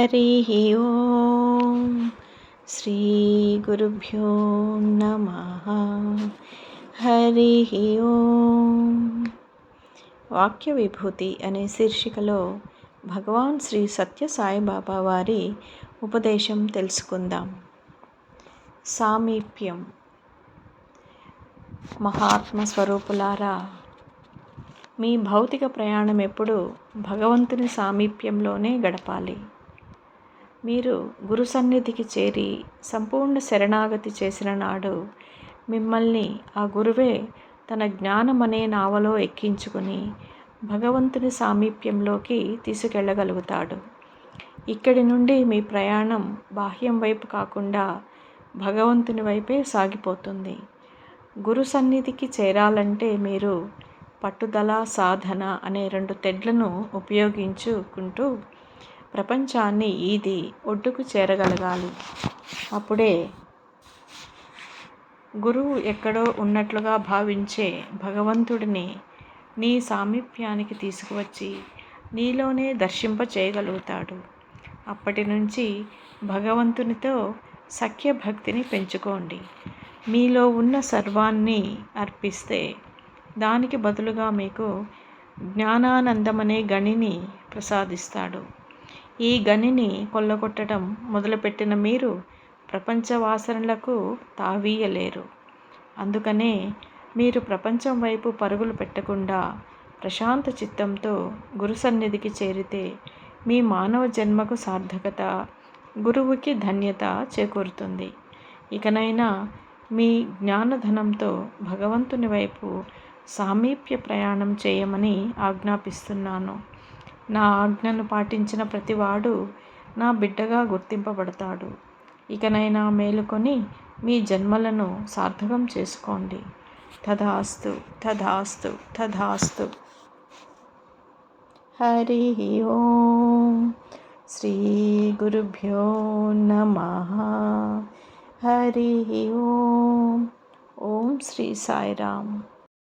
హరి ఓం శ్రీ గురుభ్యో నమ. హరి ఓం. వాక్య విభూతి అనే శీర్షికలో భగవాన్ శ్రీ సత్య సాయిబాబా వారి ఉపదేశం తెలుసుకుందాం. సామీప్యం. మహాత్మ స్వరూపులారా మీ భౌతిక ప్రయాణం ఎప్పుడు భగవంతుని సామీప్యంలోనే గడపాలి. మీరు గురు సన్నిధికి చేరి సంపూర్ణ శరణాగతి చేసిన నాడు మిమ్మల్ని ఆ గురువే తన జ్ఞానం అనే నావలో ఎక్కించుకుని భగవంతుని సామీప్యంలోకి తీసుకెళ్ళగలుగుతాడు. ఇక్కడి నుండి మీ ప్రయాణం బాహ్యం వైపు కాకుండా భగవంతుని వైపే సాగిపోతుంది. గురు సన్నిధికి చేరాలంటే మీరు పట్టుదల సాధన అనే రెండు తెడ్లను ఉపయోగించుకుంటూ ప్రపంచాన్ని ఈది ఒడ్డుకు చేరగలగాలి. అప్పుడే గురువు ఎక్కడో ఉన్నట్లుగా భావించే భగవంతుడిని నీ సామీప్యానికి తీసుకువచ్చి నీలోనే దర్శింప చేయగలుగుతాడు. అప్పటి నుంచి భగవంతునితో సఖ్య భక్తిని పెంచుకోండి. మీలో ఉన్న సర్వాన్ని అర్పిస్తే దానికి బదులుగా మీకు జ్ఞానానందమనే గణిని ప్రసాదిస్తాడు. ఈ గనిని కొల్లగొట్టడం మొదలుపెట్టిన మీరు ప్రపంచ వాసనలకు తావీయలేరు. అందుకనే మీరు ప్రపంచం వైపు పరుగులు పెట్టకుండా ప్రశాంత చిత్తంతో గురు సన్నిధికి చేరితే మీ మానవ జన్మకు సార్థకత గురువుకి ధన్యత చేకూరుతుంది. ఇకనైనా మీ జ్ఞానధనంతో భగవంతుని వైపు సామీప్య ప్రయాణం చేయమని ఆజ్ఞాపిస్తున్నాను. నా ఆజ్ఞను పాటించిన ప్రతివాడు నా బిడ్డగా గుర్తింపబడతాడు. ఇకనైనా మేలుకొని మీ జన్మలను సార్థకం చేసుకోండి. తథాస్తు తథాస్తు తథాస్తు హరి ఓం శ్రీ గురుభ్యో నమ. హరి ఓం. ఓం శ్రీ సాయిరామ్.